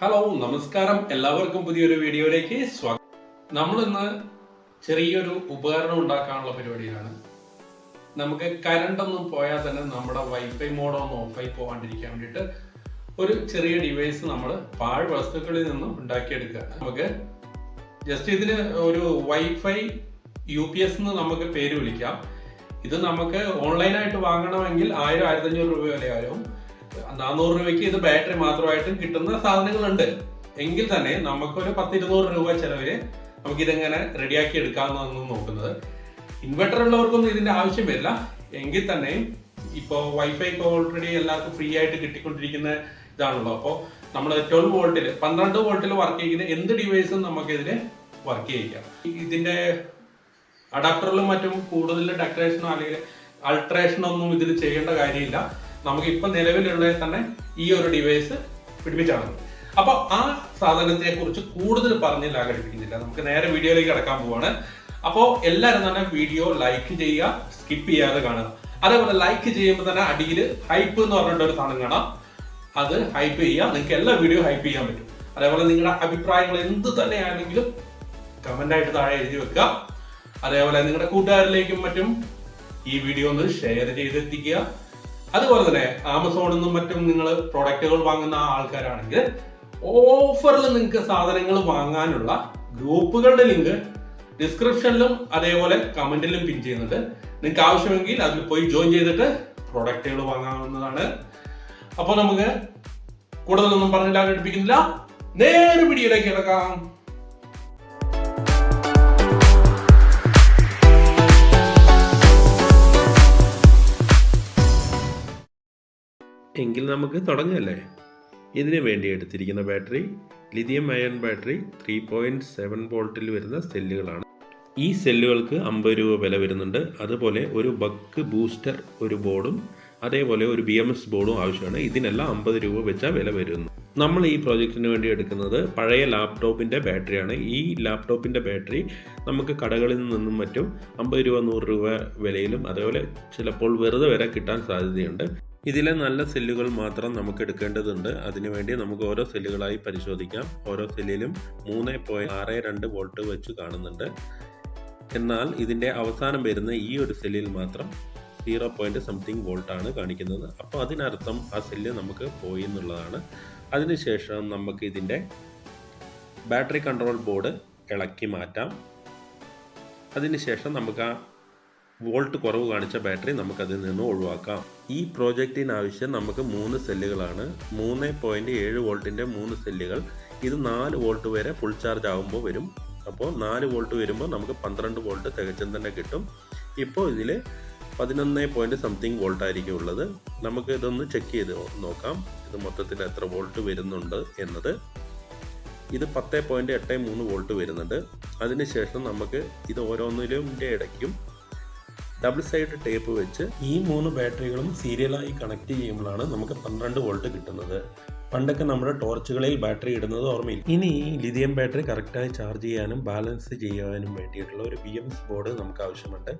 Hello നമസ്കാരം. എല്ലാവർക്കും പുതിയൊരു വീഡിയോയിലേക്ക് സ്വാഗതം. നമ്മൾ ഇന്ന് ചെറിയൊരു ഉപകരണം ഉണ്ടാക്കാനുള്ള പരിപാടിയിലാണ്. നമുക്ക് കറണ്ട് ഒന്നും പോയാൽ തന്നെ നമ്മുടെ വൈഫൈ മോഡ് ഒന്ന് ഓഫായി പോകാണ്ടിരിക്കാൻ വേണ്ടിയിട്ട് ഒരു ചെറിയ ഡിവൈസ് നമ്മൾ പാഴ് വസ്തുക്കളിൽ നിന്നും ഉണ്ടാക്കിയെടുക്കുക. നമുക്ക് ജസ്റ്റ് ഇതിന് ഒരു വൈഫൈ യു പി എസ് എന്ന് നമുക്ക് പേര് വിളിക്കാം. ഇത് നമുക്ക് ഓൺലൈനായിട്ട് വാങ്ങണമെങ്കിൽ ആയിരം ആയിരത്തഞ്ഞൂറ് രൂപ വിലയാവും നാനൂറ് രൂപയ്ക്ക് ഇത് ബാറ്ററി മാത്രമായിട്ടും കിട്ടുന്ന സാധനങ്ങളുണ്ട്. എങ്കിൽ തന്നെ നമുക്കൊരു പത്ത് ഇരുന്നൂറ് രൂപ ചെലവിൽ നമുക്ക് ഇതെങ്ങനെ റെഡിയാക്കി എടുക്കാമെന്നാണ് നോക്കുന്നത്. ഇൻവെർട്ടർ ഉള്ളവർക്കൊന്നും ഇതിന്റെ ആവശ്യം വരില്ല എങ്കിൽ തന്നെ ഇപ്പോൾ വൈഫൈ ഇപ്പോൾ ഓൾറെഡി എല്ലാവർക്കും ഫ്രീ ആയിട്ട് കിട്ടിക്കൊണ്ടിരിക്കുന്ന ഇതാണല്ലോ. അപ്പോൾ നമ്മൾ ട്വൽവ് വോൾട്ടിൽ പന്ത്രണ്ട് വോൾട്ടിൽ വർക്ക് ചെയ്യുന്ന എന്ത് ഡിവൈസും നമുക്ക് ഇതിന് വർക്ക് ചെയ്യിക്കാം. ഇതിന്റെ അഡാപ്റ്ററിലും മറ്റും കൂടുതൽ ഡെക്കറേഷനോ അല്ലെങ്കിൽ അൾട്രേഷനോ ഒന്നും ഇതിൽ ചെയ്യേണ്ട കാര്യമില്ല. നമുക്ക് ഇപ്പം നിലവിലുള്ള തന്നെ ഈ ഒരു ഡിവൈസ് പിടിപ്പിച്ചാണ്. അപ്പൊ ആ സാധനത്തെ കുറിച്ച് കൂടുതൽ പറഞ്ഞ് ലാഘടിപ്പിക്കുന്നില്ല നമുക്ക് നേരെ വീഡിയോയിലേക്ക് കടക്കാൻ പോവാണ്. അപ്പോൾ എല്ലാവരും തന്നെ വീഡിയോ ലൈക്ക് ചെയ്യുക സ്കിപ്പ് ചെയ്യാതെ കാണുക. അതേപോലെ ലൈക്ക് ചെയ്യുമ്പോൾ തന്നെ അടിയിൽ ഹൈപ്പ് എന്ന് പറഞ്ഞിട്ട് ഒരു സാധനം കാണാം. അത് ഹൈപ്പ് ചെയ്യുക. നിങ്ങൾക്ക് എല്ലാ വീഡിയോ ഹൈപ്പ് ചെയ്യാൻ പറ്റും. അതേപോലെ നിങ്ങളുടെ അഭിപ്രായങ്ങൾ എന്ത് തന്നെയാണെങ്കിലും കമന്റ് ആയിട്ട് താഴെ എഴുതി വെക്കുക. അതേപോലെ നിങ്ങളുടെ കൂട്ടുകാരിലേക്കും മറ്റും ഈ വീഡിയോ ഒന്ന് ഷെയർ ചെയ്തെത്തിക്കുക. അതുപോലെ തന്നെ ആമസോണിൽ നിന്നും മറ്റും നിങ്ങൾ പ്രോഡക്റ്റുകൾ വാങ്ങുന്ന ആൾക്കാരാണെങ്കിൽ ഓഫറിൽ നിങ്ങൾക്ക് സാധനങ്ങൾ വാങ്ങാനുള്ള ഗ്രൂപ്പുകളുടെ ലിങ്ക് ഡിസ്ക്രിപ്ഷനിലും അതേപോലെ കമന്റിലും പിൻ ചെയ്യുന്നുണ്ട്. നിങ്ങൾക്ക് ആവശ്യമെങ്കിൽ അതിൽ പോയി ജോയിൻ ചെയ്തിട്ട് പ്രൊഡക്റ്റുകൾ വാങ്ങാവുന്നതാണ്. അപ്പോൾ നമുക്ക് കൂടുതലൊന്നും പറഞ്ഞില്ല ഘടിപ്പിക്കുന്നില്ല നേരെ വീഡിയോയിലേക്ക് കിടക്കാം. എങ്കിൽ നമുക്ക് തുടങ്ങല്ലേ? ഇതിനു വേണ്ടി എടുത്തിരിക്കുന്ന battery lithium ion battery three point seven വോൾട്ടിൽ വരുന്ന സെല്ലുകളാണ്. ഈ സെല്ലുകൾക്ക് അമ്പത് രൂപ വില വരുന്നുണ്ട്. അതുപോലെ ഒരു ബക്ക് ബൂസ്റ്റർ ഒരു ബോർഡും അതേപോലെ ഒരു ബി എം എസ് ബോർഡും ആവശ്യമാണ്. ഇതിനെല്ലാം അമ്പത് രൂപ വെച്ചാൽ വില വരുന്നു. നമ്മൾ ഈ പ്രോജക്റ്റിന് വേണ്ടി എടുക്കുന്നത് പഴയ ലാപ്ടോപ്പിന്റെ ബാറ്ററിയാണ്. ഈ ലാപ്ടോപ്പിന്റെ ബാറ്ററി നമുക്ക് കടകളിൽ നിന്നും മറ്റും അമ്പത് രൂപ നൂറ് രൂപ വിലയിലും അതേപോലെ ചിലപ്പോൾ വെറുതെ വരെ കിട്ടാൻ സാധ്യതയുണ്ട്. ഇതിലെ നല്ല സെല്ലുകൾ മാത്രം നമുക്ക് എടുക്കേണ്ടതുണ്ട്. അതിനുവേണ്ടി നമുക്ക് ഓരോ സെല്ലുകളായി പരിശോധിക്കാം. ഓരോ സെല്ലിലും മൂന്ന് പോയിന്റ് ആറ് രണ്ട് വോൾട്ട് വെച്ച് കാണുന്നുണ്ട്. എന്നാൽ ഇതിന്റെ അവസാനം വരുന്ന ഈ ഒരു സെല്ലിൽ മാത്രം സീറോ പോയിന്റ് സംതിങ് വോൾട്ട് ആണ് കാണിക്കുന്നത്. അപ്പോൾ അതിനർത്ഥം ആ സെല്ല് നമുക്ക് പോയി എന്നുള്ളതാണ്. അതിനുശേഷം നമുക്ക് ഇതിന്റെ ബാറ്ററി കൺട്രോൾ ബോർഡ് ഇളക്കി മാറ്റാം. അതിനുശേഷം നമുക്ക് ആ വോൾട്ട് കുറവ് കാണിച്ച ബാറ്ററി നമുക്കതിൽ നിന്ന് ഒഴിവാക്കാം. ഈ പ്രോജക്റ്റിന് ആവശ്യം നമുക്ക് മൂന്ന് സെല്ലുകളാണ്. മൂന്ന് പോയിന്റ് ഏഴ് വോൾട്ടിന്റെ മൂന്ന് സെല്ലുകൾ. ഇത് നാല് വോൾട്ട് വരെ ഫുൾ ചാർജ് ആകുമ്പോൾ വരും. അപ്പോൾ നാല് വോൾട്ട് വരുമ്പോൾ നമുക്ക് പന്ത്രണ്ട് വോൾട്ട് തികച്ചും തന്നെ കിട്ടും. ഇപ്പോൾ ഇതിൽ പതിനൊന്ന് പോയിന്റ് സംതിങ് വോൾട്ട് ആയിരിക്കും ഉള്ളത്. നമുക്ക് ഇതൊന്ന് ചെക്ക് ചെയ്ത് നോക്കാം. ഇത് മൊത്തത്തിൽ എത്ര വോൾട്ട് വരുന്നുണ്ട് എന്നത്. ഇത് പത്ത് പോയിന്റ് എട്ട് മൂന്ന് വോൾട്ട് വരുന്നുണ്ട് അതിനുശേഷം നമുക്ക് ഇത് ഓരോന്നിലും ഇടയ്ക്കും ഡബിൾ സൈഡ് ടേപ്പ് വെച്ച് ഈ മൂന്ന് ബാറ്ററികളും സീരിയലായി കണക്ട് ചെയ്യുമ്പോഴാണ് നമുക്ക് പന്ത്രണ്ട് വോൾട്ട് കിട്ടുന്നത്. പണ്ടൊക്കെ നമ്മുടെ ടോർച്ചുകളിൽ ബാറ്ററി ഇടുന്നത് ഓർമ്മയില്ല. ഇനി ലിഥിയം ബാറ്ററി കറക്റ്റായി ചാർജ് ചെയ്യാനും ബാലൻസ് ചെയ്യാനും വേണ്ടിയിട്ടുള്ള ഒരു ബി എം എസ് ബോർഡ് നമുക്ക് ആവശ്യമുണ്ട്.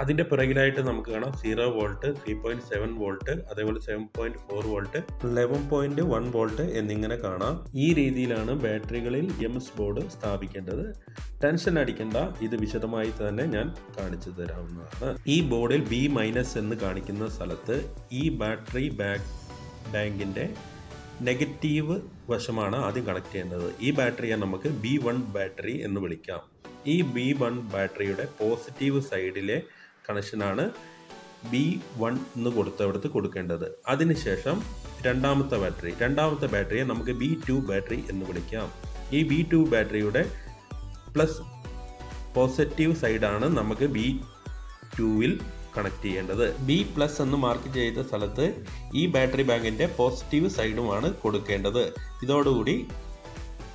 അതിന്റെ പിറകിലായിട്ട് നമുക്ക് കാണാം zero volt three point seven volt അതേപോലെ seven point four volt eleven point one volt എന്നിങ്ങനെ കാണാം. ഈ രീതിയിലാണ് ബാറ്ററികളിൽ എം എസ് ബോർഡ് സ്ഥാപിക്കേണ്ടത്. ടെൻഷൻ അടിക്കേണ്ട ഇത് വിശദമായി തന്നെ ഞാൻ കാണിച്ചു തരാവുന്നതാണ്. ഈ ബോർഡിൽ ബി മൈനസ് എന്ന് കാണിക്കുന്ന സ്ഥലത്ത് ഈ ബാറ്ററി ബാക്ക് ബാങ്കിന്റെ നെഗറ്റീവ് വശമാണ് ആദ്യം കണക്ട് ചെയ്യേണ്ടത്. ഈ ബാറ്ററിയെ നമുക്ക് ബി വൺ ബാറ്ററി എന്ന് വിളിക്കാം. ഈ ബി വൺ ബാറ്ററിയുടെ പോസിറ്റീവ് സൈഡിലെ കണക്ഷനാണ് ബി വൺ എന്ന് കൊടുത്തവിടത്ത് കൊടുക്കേണ്ടത്. അതിനുശേഷം രണ്ടാമത്തെ ബാറ്ററി രണ്ടാമത്തെ ബാറ്ററിയെ നമുക്ക് ബി ടു ബാറ്ററി എന്ന് വിളിക്കാം. ഈ ബി ടു ബാറ്ററിയുടെ പ്ലസ് പോസിറ്റീവ് സൈഡാണ് നമുക്ക് ബി ടുവിൽ കണക്ട് ചെയ്യേണ്ടത്. ബി പ്ലസ് എന്ന് മാർക്ക് ചെയ്ത സ്ഥലത്ത് ഈ ബാറ്ററി ബാങ്കിന്റെ പോസിറ്റീവ് സൈഡുമാണ് കൊടുക്കേണ്ടത്. ഇതോടുകൂടി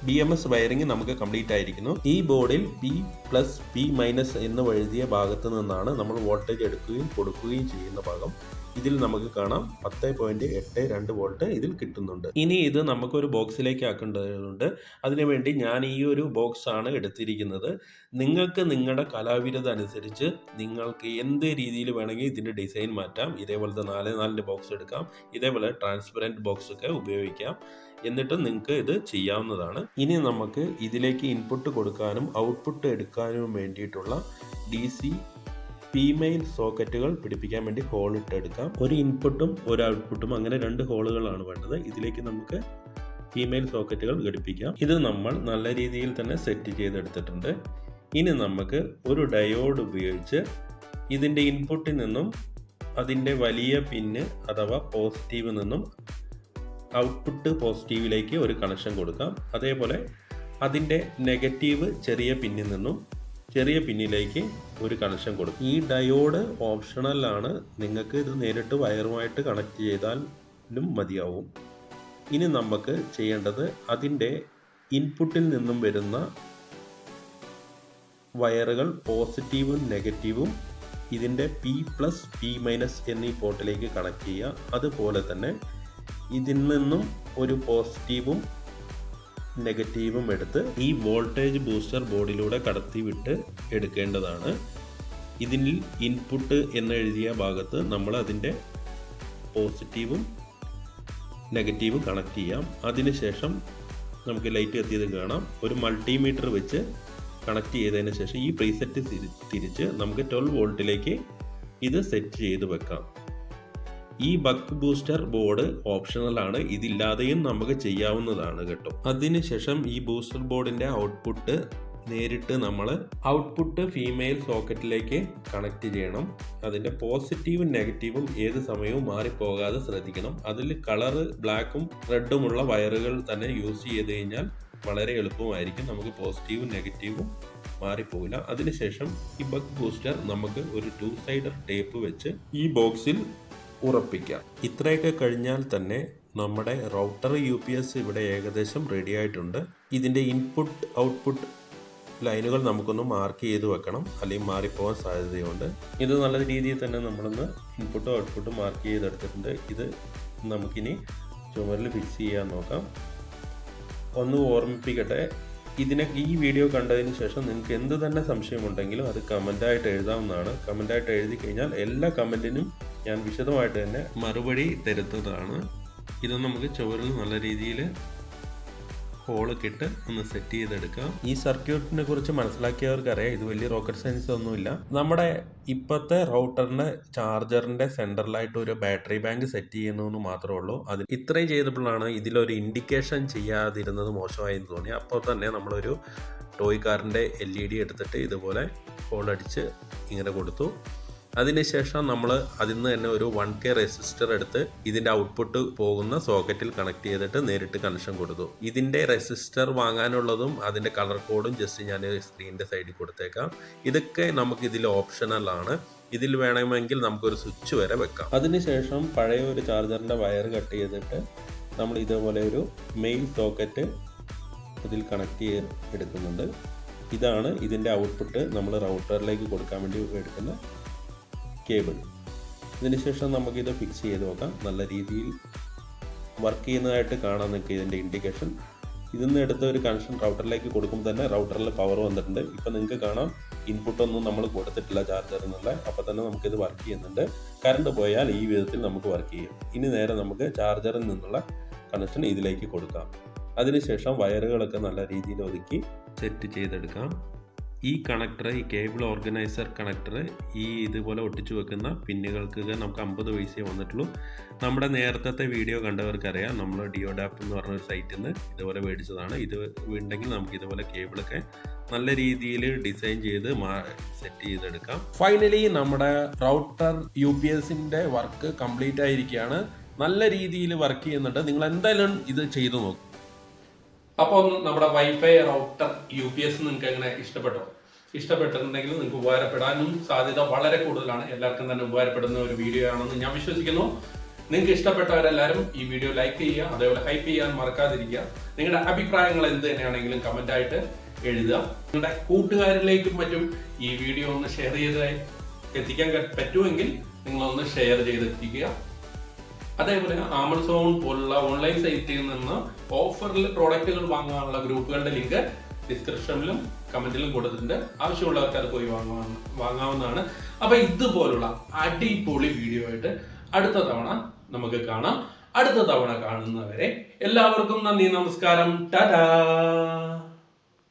ബി എം എസ് വയറിംഗ് നമുക്ക് കംപ്ലീറ്റ് ആയിരിക്കുന്നു. ഈ ബോർഡിൽ ബി പ്ലസ് ബി മൈനസ് എന്ന് എഴുതിയ ഭാഗത്ത് നിന്നാണ് നമ്മൾ വോൾട്ടേജ് എടുക്കുകയും കൊടുക്കുകയും ചെയ്യുന്ന ഭാഗം. ഇതിൽ നമുക്ക് കാണാം പത്ത് പോയിന്റ് എട്ട് രണ്ട് വോൾട്ട് ഇതിൽ കിട്ടുന്നുണ്ട്. ഇനി ഇത് നമുക്കൊരു ബോക്സിലേക്ക് ആക്കേണ്ടതുണ്ട്. അതിനുവേണ്ടി ഞാൻ ഈ ഒരു ബോക്സ് ആണ് എടുത്തിരിക്കുന്നത്. നിങ്ങൾക്ക് നിങ്ങളുടെ കലാവിരുദ്ധ അനുസരിച്ച് നിങ്ങൾക്ക് എന്ത് രീതിയിൽ വേണമെങ്കിൽ ഇതിന്റെ ഡിസൈൻ മാറ്റാം. ഇതേപോലത്തെ നാല് നാലിന്റെ ബോക്സ് എടുക്കാം. ഇതേപോലെ ട്രാൻസ്പെറന്റ് ബോക്സ് ഒക്കെ ഉപയോഗിക്കാം. എന്നിട്ട് നിങ്ങൾക്ക് ഇത് ചെയ്യാവുന്നതാണ്. ഇനി നമുക്ക് ഇതിലേക്ക് ഇൻപുട്ട് കൊടുക്കാനും ഔട്ട്പുട്ട് എടുക്കാനും വേണ്ടിയിട്ടുള്ള ഡി സി ഫീമെയിൽ സോക്കറ്റുകൾ പിടിപ്പിക്കാൻ വേണ്ടി ഹോൾ ഇട്ടെടുക്കാം. ഒരു ഇൻപുട്ടും ഒരു ഔട്ട്പുട്ടും അങ്ങനെ രണ്ട് ഹോളുകളാണ് വേണ്ടത്. ഇതിലേക്ക് നമുക്ക് ഫീമെയിൽ സോക്കറ്റുകൾ ഘടിപ്പിക്കാം. ഇത് നമ്മൾ നല്ല രീതിയിൽ തന്നെ സെറ്റ് ചെയ്തെടുത്തിട്ടുണ്ട്. ഇനി നമുക്ക് ഒരു ഡയോഡ് ഉപയോഗിച്ച് ഇതിന്റെ ഇൻപുട്ടിൽ നിന്നും അതിന്റെ വലിയ പിന്ന് അഥവാ പോസിറ്റീവ് നിന്നും ഔട്ട്പുട്ട് പോസിറ്റീവിലേക്ക് ഒരു കണക്ഷൻ കൊടുക്കാം. അതേപോലെ അതിന്റെ നെഗറ്റീവ് ചെറിയ പിന്നിൽ നിന്നും ചെറിയ പിന്നിലേക്ക് ഒരു കണക്ഷൻ കൊടുക്കും. ഈ ഡയോഡ് ഓപ്ഷണലാണ് നിങ്ങൾക്ക് ഇത് നേരിട്ട് വയറുമായിട്ട് കണക്ട് ചെയ്താലും മതിയാവും. ഇനി നമുക്ക് ചെയ്യേണ്ടത് അതിന്റെ ഇൻപുട്ടിൽ നിന്നും വരുന്ന വയറുകൾ പോസിറ്റീവും നെഗറ്റീവും ഇതിന്റെ പി പ്ലസ് പി മൈനസ് എന്നീ പോർട്ടിലേക്ക് കണക്ട് ചെയ്യുക. അതുപോലെ തന്നെ ഇതിൽ നിന്നും ഒരു പോസിറ്റീവും നെഗറ്റീവും എടുത്ത് ഈ വോൾട്ടേജ് ബൂസ്റ്റർ ബോർഡിലൂടെ കടത്തിവിട്ട് എടുക്കേണ്ടതാണ്. ഇതിൽ ഇൻപുട്ട് എന്നെഴുതിയ ഭാഗത്ത് നമ്മൾ അതിന്റെ പോസിറ്റീവും നെഗറ്റീവും കണക്ട് ചെയ്യാം. അതിനുശേഷം നമുക്ക് ലൈറ്റ് എത്തിയത് കാണാം. ഒരു മൾട്ടിമീറ്റർ വെച്ച് കണക്ട് ചെയ്തതിന് ശേഷം ഈ പ്രീസെറ്റ് തിരിച്ച് നമുക്ക് ട്വൽവ് വോൾട്ടിലേക്ക് ഇത് സെറ്റ് ചെയ്ത് വെക്കാം. ഈ ബക്ക് ബൂസ്റ്റർ ബോർഡ് ഓപ്ഷണൽ ആണ് ഇതില്ലാതെയും നമുക്ക് ചെയ്യാവുന്നതാണ് കേട്ടോ. അതിനുശേഷം ഈ ബൂസ്റ്റർ ബോർഡിന്റെ ഔട്ട്പുട്ട് നേരിട്ട് നമ്മൾ ഔട്ട്പുട്ട് ഫീമെയിൽ സോക്കറ്റിലേക്ക് കണക്ട് ചെയ്യണം. അതിന്റെ പോസിറ്റീവും നെഗറ്റീവും ഏത് സമയവും മാറിപ്പോകാതെ ശ്രദ്ധിക്കണം. അതിൽ കളറ് ബ്ലാക്കും റെഡുമുള്ള വയറുകൾ തന്നെ യൂസ് ചെയ്ത് കഴിഞ്ഞാൽ വളരെ എളുപ്പമായിരിക്കും. നമുക്ക് പോസിറ്റീവും നെഗറ്റീവും മാറിപ്പോകില്ല. അതിനുശേഷം ഈ ബക്ക് ബൂസ്റ്റർ നമുക്ക് ഒരു ടു സൈഡർ ടേപ്പ് വെച്ച് ഈ ബോക്സിൽ ഉറപ്പിക്കാം. ഇത്രയൊക്കെ കഴിഞ്ഞാൽ തന്നെ നമ്മുടെ റൗട്ടർ യു പി എസ് ഇവിടെ ഏകദേശം റെഡി ആയിട്ടുണ്ട്. ഇതിന്റെ ഇൻപുട്ട് ഔട്ട്പുട്ട് ലൈനുകൾ നമുക്കൊന്ന് മാർക്ക് ചെയ്ത് വെക്കണം. അല്ലെങ്കിൽ മാറിപ്പോകാൻ സാധ്യതയുണ്ട്. ഇത് നല്ല രീതിയിൽ തന്നെ നമ്മളൊന്ന് ഇൻപുട്ടും ഔട്ട്പുട്ടും മാർക്ക് ചെയ്തെടുത്തിട്ടുണ്ട്. ഇത് നമുക്കിനി ചുമരിൽ ഫിക്സ് ചെയ്യാൻ നോക്കാം. ഒന്ന് ഓർമ്മിപ്പിക്കട്ടെ. ഇതിനെ ഈ വീഡിയോ കണ്ടതിന് ശേഷം നിങ്ങൾക്ക് എന്ത് തന്നെ സംശയമുണ്ടെങ്കിലും അത് കമന്റായിട്ട് എഴുതാവുന്നതാണ്. കമന്റായിട്ട് എഴുതി കഴിഞ്ഞാൽ എല്ലാ കമന്റിനും ഞാൻ വിശദമായിട്ട് തന്നെ മറുപടി തരുന്നതാണ് ഇത് നമുക്ക് ചുവരിൽ നല്ല രീതിയിൽ ഹോളൊക്കെ ഇട്ട് ഒന്ന് സെറ്റ് ചെയ്തെടുക്കാം. ഈ സർക്യൂട്ടിനെ കുറിച്ച് മനസ്സിലാക്കിയവർക്ക് അറിയാം ഇത് വലിയ റോക്കറ്റ് സയൻസ് ഒന്നുമില്ല. നമ്മുടെ ഇപ്പോഴത്തെ റൗട്ടറിന്റെ ചാർജറിന്റെ സെന്ററിലായിട്ട് ഒരു ബാറ്ററി ബാങ്ക് സെറ്റ് ചെയ്യുന്നു മാത്രമേ ഉള്ളൂ. അത് ഇത്രയും ചെയ്തപ്പോഴാണ് ഇതിലൊരു ഇൻഡിക്കേഷൻ ചെയ്യാതിരുന്നത് മോശമായെന്ന് തോന്നി. അപ്പോൾ തന്നെ നമ്മളൊരു ടോയ് കാറിന്റെ എൽ ഇ ഡി എടുത്തിട്ട് ഇതുപോലെ ഹോൾ അടിച്ച് ഇങ്ങനെ കൊടുത്തു. അതിനുശേഷം നമ്മൾ അതിൽ നിന്ന് തന്നെ ഒരു വൺ കെ റെസിസ്റ്റർ എടുത്ത് ഇതിന്റെ ഔട്ട്പുട്ട് പോകുന്ന സോക്കറ്റിൽ കണക്ട് ചെയ്തിട്ട് നേരിട്ട് കണക്ഷൻ കൊടുത്തു. ഇതിന്റെ റെസിസ്റ്റർ വാങ്ങാനുള്ളതും അതിന്റെ കളർ കോഡും ജസ്റ്റ് ഞാൻ സ്ക്രീനിന്റെ സൈഡിൽ കൊടുത്തേക്കാം. ഇതൊക്കെ നമുക്ക് ഇതിൽ ഓപ്ഷണൽ ആണ്. ഇതിൽ വേണമെങ്കിൽ നമുക്കൊരു സ്വിച്ച് വരെ വെക്കാം. അതിനുശേഷം പഴയ ഒരു ചാർജറിന്റെ വയർ കട്ട് ചെയ്തിട്ട് നമ്മൾ ഇതേപോലെ ഒരു മെയിൻ സോക്കറ്റ് ഇതിൽ കണക്ട് ചെയ്ത് എടുക്കുന്നുണ്ട്. ഇതാണ് ഇതിന്റെ ഔട്ട്പുട്ട് നമ്മൾ റൗട്ടറിലേക്ക് കൊടുക്കാൻ വേണ്ടി എടുക്കുന്ന കേബിൾ. ഇതിനുശേഷം നമുക്കിത് ഫിക്സ് ചെയ്ത് നോക്കാം. നല്ല രീതിയിൽ വർക്ക് ചെയ്യുന്നതായിട്ട് കാണാൻ നിങ്ങൾക്ക് ഇതിന്റെ ഇൻഡിക്കേഷൻ ഇതിൽ നിന്ന് എടുത്ത ഒരു കണക്ഷൻ റൗട്ടറിലേക്ക് കൊടുക്കുമ്പോൾ തന്നെ റൗട്ടറിൽ പവർ വന്നിട്ടുണ്ട്. ഇപ്പം നിങ്ങൾക്ക് കാണാം ഇൻപുട്ടൊന്നും നമ്മൾ കൊടുത്തിട്ടില്ല ചാർജറിൽ നിന്നുള്ള അപ്പോൾ തന്നെ നമുക്കിത് വർക്ക് ചെയ്യുന്നുണ്ട്. കറണ്ട് പോയാൽ ഈ വിധത്തിൽ നമുക്ക് വർക്ക് ചെയ്യും. ഇനി നേരെ നമുക്ക് ചാർജറിൽ നിന്നുള്ള കണക്ഷൻ ഇതിലേക്ക് കൊടുക്കാം. അതിനുശേഷം വയറുകളൊക്കെ നല്ല രീതിയിൽ ഒതുക്കി സെറ്റ് ചെയ്തെടുക്കാം. ഈ കണക്ടർ ഈ കേബിൾ ഓർഗനൈസർ കണക്ടർ ഈ ഇതുപോലെ ഒട്ടിച്ചു വെക്കുന്ന പിന്നുകൾക്ക് നമുക്ക് അമ്പത് പൈസയെ വന്നിട്ടുള്ളൂ. നമ്മുടെ നേരത്തെ വീഡിയോ കണ്ടവർക്കറിയാം. നമ്മൾ ഡിയോഡാപ്പ് എന്ന് പറഞ്ഞ ഒരു സൈറ്റിൽ നിന്ന് ഇതുപോലെ മേടിച്ചതാണ്. ഇത് ഉണ്ടെങ്കിൽ നമുക്ക് ഇതുപോലെ കേബിളൊക്കെ നല്ല രീതിയിൽ ഡിസൈൻ ചെയ്ത് സെറ്റ് ചെയ്തെടുക്കാം. ഫൈനലി നമ്മുടെ റൗട്ടർ യു പി എസിന്റെ വർക്ക് കംപ്ലീറ്റ് ആയിരിക്കുകയാണ് നല്ല രീതിയിൽ വർക്ക് ചെയ്യുന്നുണ്ട്. നിങ്ങൾ എന്തായാലും ഇത് ചെയ്തു നോക്കും. അപ്പോൾ നമ്മുടെ wifi router U P S നിങ്ങൾക്ക് എങ്ങനെ ഇഷ്ടപ്പെട്ടോ? ഇഷ്ടപ്പെട്ടിട്ടുണ്ടെങ്കിൽ നിങ്ങൾക്ക് ഉപകാരപ്പെടാനും സാധ്യത വളരെ കൂടുതലാണ്. എല്ലാവർക്കും തന്നെ ഉപകാരപ്പെടുന്ന ഒരു വീഡിയോ ആണെന്ന് ഞാൻ വിശ്വസിക്കുന്നു. നിങ്ങൾക്ക് ഇഷ്ടപ്പെട്ടവരെല്ലാവരും ഈ വീഡിയോ ലൈക്ക് ചെയ്യുക അതേപോലെ ഹൈപ്പ് ചെയ്യാൻ മറക്കാതിരിക്കുക. നിങ്ങളുടെ അഭിപ്രായങ്ങൾ എന്ത് തന്നെയാണെങ്കിലും കമന്റ് ആയിട്ട് എഴുതുക. നിങ്ങളുടെ കൂട്ടുകാരിലേക്കും മറ്റും ഈ വീഡിയോ ഒന്ന് ഷെയർ ചെയ്ത് എത്തിക്കാൻ പറ്റുമെങ്കിൽ നിങ്ങളൊന്ന് ഷെയർ ചെയ്തെത്തിക്കുക. അതേപോലെ ആമസോൺ പോലുള്ള ഓൺലൈൻ സൈറ്റിൽ നിന്ന് ഓഫറിൽ പ്രോഡക്റ്റുകൾ വാങ്ങാനുള്ള ഗ്രൂപ്പുകളുടെ ലിങ്ക് ഡിസ്ക്രിപ്ഷനിലും കമന്റിലും കൊടുത്തിട്ടുണ്ട്. ആവശ്യമുള്ളവർക്ക് അത് പോയി വാങ്ങാൻ വാങ്ങാവുന്നതാണ്. അപ്പൊ ഇതുപോലുള്ള അടിപൊളി വീഡിയോ ആയിട്ട് അടുത്ത തവണ നമുക്ക് കാണാം. അടുത്ത തവണ കാണുന്നവരെ എല്ലാവർക്കും നന്ദി നമസ്കാരം. ടാറ്റാ